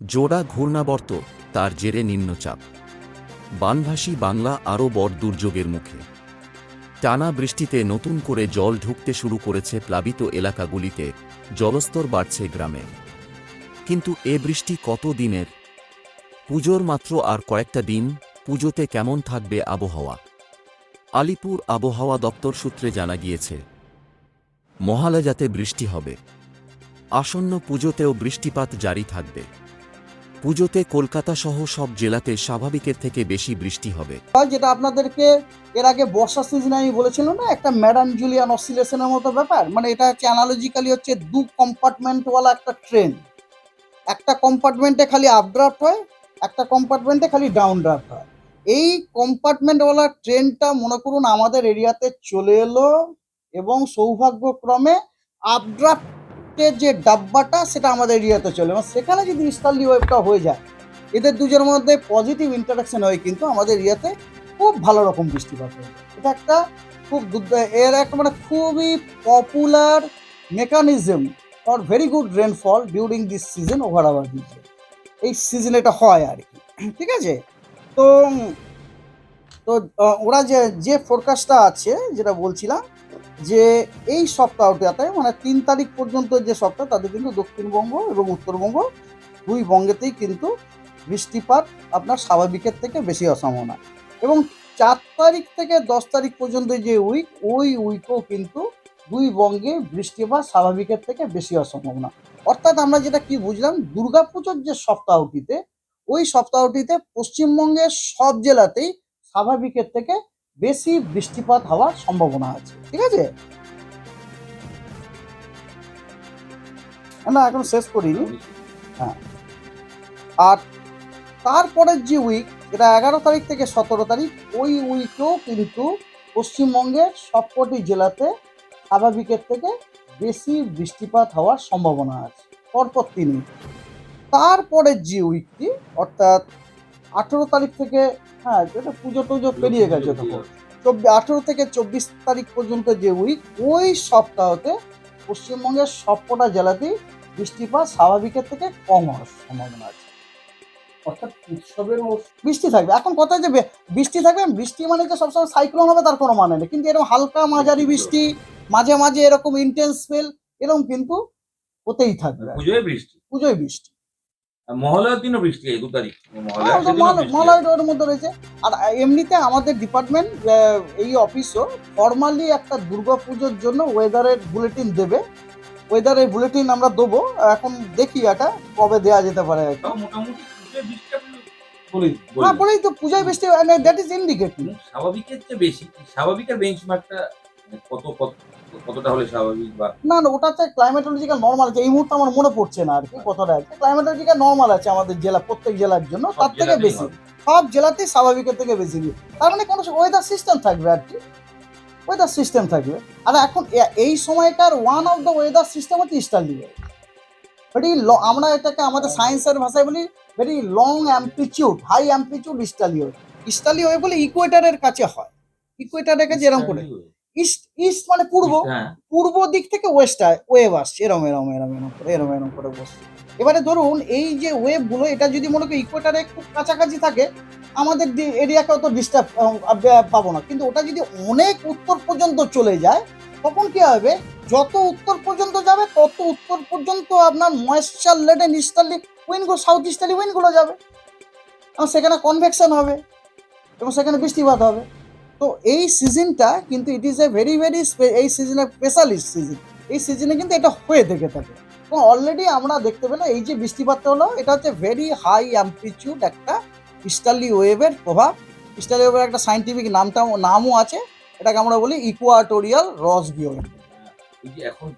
জোড়া ঘূর্ণাবর্ত, তার জেরে নিম্নচাপ। বানভাসী বাংলা আরও বড় দুর্যোগের মুখে। টানা বৃষ্টিতে নতুন করে জল ঢুকতে শুরু করেছে প্লাবিত এলাকাগুলিতে, জলস্তর বাড়ছে গ্রামে। কিন্তু এ বৃষ্টি কত দিনের? পুজোর মাত্র আর কয়েকটা দিন, পুজোতে কেমন থাকবে আবহাওয়া? আলিপুর আবহাওয়া দপ্তর সূত্রে জানা গিয়েছে, মহালয়াতে বৃষ্টি হবে। আসন্ন পুজোতেও বৃষ্টিপাত জারি থাকবে। পুজোতে কলকাতা সহ সব জেলাতে স্বাভাবিকের থেকে বেশি বৃষ্টি হবে। যেটা আপনাদেরকে এর আগে বর্ষা সিজনে আমি বলেছিলাম না, একটা ম্যাডাম জুলিয়ান অসিলেশনের মতো ব্যাপার। মানে এটা হচ্ছে অ্যানালজিক্যালি হচ্ছে দু কম্পার্টমেন্টওয়ালা একটা ট্রেন একটা কম্পার্টমেন্টে খালি আপড্রাফট হয়, একটা কম্পার্টমেন্টে খালি ডাউন ড্রাফট হয়। এই কম্পার্টমেন্টওয়ালা ট্রেনটা মনে করুন আমাদের এরিয়াতে চলে এলো এবং সৌভাগ্যক্রমে আপড্রাফটের যে ডাব্বাটা, সেটা আমাদের এরিয়াতে চলে। এবং সেখানে যদি ইস্টার্লি ওয়েভটা হয়ে যায়, এদের দুজনের মধ্যে পজিটিভ ইন্টারাকশন হয় কিন্তু আমাদের এরিয়াতে খুব ভালো রকম বৃষ্টিপাত হয়। এটা একটা খুব এর একটা মানে খুবই popular mechanism for very good rainfall during this season over our reason এই সিজনে এটা হয় আর কি, ঠিক আছে? তো তো ওরা যে যে ফোরকাস্টটা আছে, যেটা বলছিলাম যে এই সপ্তাহটাতে মানে তিন তারিখ পর্যন্ত যে সপ্তাহ তাদের কিন্তু দক্ষিণবঙ্গ এবং উত্তরবঙ্গ দুই বঙ্গেতেই কিন্তু বৃষ্টিপাত আপনার স্বাভাবিকের থেকে বেশি অসম্ভাবনা। এবং চার তারিখ থেকে দশ তারিখ পর্যন্ত যে উইক ওই উইকও কিন্তু দুই বঙ্গে বৃষ্টিপাত স্বাভাবিকের থেকে বেশি অসম্ভাবনা। অর্থাৎ আমরা যেটা কি বুঝলাম, দুর্গাপুজোর যে সপ্তাহটিতে, ওই সপ্তাহটিতে পশ্চিমবঙ্গের সব জেলাতেই স্বাভাবিকের থেকে বেশি বৃষ্টিপাত হওয়ার সম্ভাবনা আছে, ঠিক আছে? না এখন শেষ করিনি। হ্যাঁ। আর তারপরের যে উইক এটা এগারো তারিখ থেকে সতেরো তারিখ, ওই উইকেও কিন্তু পশ্চিমবঙ্গের সবকটি জেলাতে স্বাভাবিকের থেকে বেশি বৃষ্টিপাত হওয়ার সম্ভাবনা আছে, পরপর তিনি তারপরের যে উইকটি অর্থাৎ আঠেরো তারিখ থেকে হ্যাঁ যেটা পুজো টুজো পেরিয়ে গেছে তখন। চব্বিশ আঠেরো থেকে চব্বিশ তারিখ পর্যন্ত যে উইক ওই সপ্তাহতে পশ্চিমবঙ্গের সবকটা জেলাতেই বৃষ্টিপাত স্বাভাবিকের থেকে কম হওয়ার সম্ভাবনা আছে। অর্থাৎ উৎসবের বৃষ্টি থাকবে। এখন কথা যে বৃষ্টি থাকবে বৃষ্টি মানে যে সবসময় সাইক্লোন হবে তার কোনো মানে নেই। কিন্তু এরকম হালকা মাঝারি বৃষ্টি মাঝে মাঝে এরকম ইন্টেন্স স্পেল এরকম কিন্তু হতেই থাকবে। পুজোয় বৃষ্টি। পুজোয় বৃষ্টি। মহালয়ার দিনও বৃষ্টি এই দু তারিখ। হ্যাঁ, মহালয়ার ওর মধ্যে রয়েছে। আর এমনিতে আমাদের ডিপার্টমেন্ট এই অফিসও ফর্মালি একটা দুর্গাপুজোর জন্য ওয়েদারের বুলেটিন দেবে। ওয়েদারের বুলেটিন আমরা দেবো। এখন দেখি এটা কবে দেওয়া যেতে পারে মোটামুটি হ্যাঁ বলেই তো পূজায় বৃষ্টি দ্যাট ইজ ইন্ডিকেটিভ কিন্তু স্বাভাবিকের চেয়ে বেশি স্বাভাবিকের বেঞ্চমার্কটা কত কত কতটা হলে স্বাভাবিক বা না না ওটা হচ্ছে ক্লাইমেটোলজিক্যাল নর্মাল আছে। এই মুহূর্তে আমার মনে পড়ছে না আর কি কতটা আছে। ক্লাইমেটোলজিক্যাল নর্মাল আছে আমাদের জেলা প্রত্যেক জেলার জন্য। তার থেকে বেশি। সব জেলাতেই স্বাভাবিকের থেকে বেশি। তার মানে কোনো ওয়েদার সিস্টেম থাকবে আর কি। ওয়েদার সিস্টেম থাকবে। আর এখন এই সময়কার one of the weather system হচ্ছে ইস্টার্লি ভেরি আমরা এটাকে আমাদের সায়েন্সের ভাষায় বলি very long amplitude high amplitude easterly wave বলে ইকুয়েটারের কাছে হয়। ইকুয়েটারের কাছে এরকম করে। ইস্ট ইস্ট মানে পূর্ব হ্যাঁ। পূর্ব দিক থেকে ওয়েস্ট ওয়েভ আসছে এরম এরম এরম এরম করে এরম এরম করে বসছে। এবারে ধরুন এই যে ওয়েভগুলো এটা যদি মনে করি ইকুয়েটারে খুব কাছাকাছি থাকে আমাদের এরিয়াকে অত ডিস্টার্ব পাবো না। কিন্তু ওটা যদি অনেক উত্তর পর্যন্ত চলে যায় তখন কি হবে? যত উত্তর পর্যন্ত যাবে তত উত্তর পর্যন্ত আপনার ময়েশ্চার লেডেন ইস্টার্লি উইনগুলো সাউথ ইস্টার্লি উইনগুলো যাবে। এবং সেখানে কনভেকশন হবে এবং সেখানে বৃষ্টিপাত হবে। তো এই সিজনটা কিন্তু it is a very very এই সিজনে স্পেশালিস্ট সিজন এই সিজনে কিন্তু এটা হয়ে থেকে থাকে। এবং অলরেডি আমরা দেখতে পেলাম, এই যে বৃষ্টিপাতটা হলো, এটা হচ্ছে ভেরি হাই অ্যাম্পলিচিউড একটা ক্রিস্টালি ওয়েভের প্রভাব। ইস্টালি ওয়েভের একটা সাইন্টিফিক নামটা নামও আছে। এটাকে আমরা বলি ইকুয়াটোরিয়াল রস বিওয়েভ এখন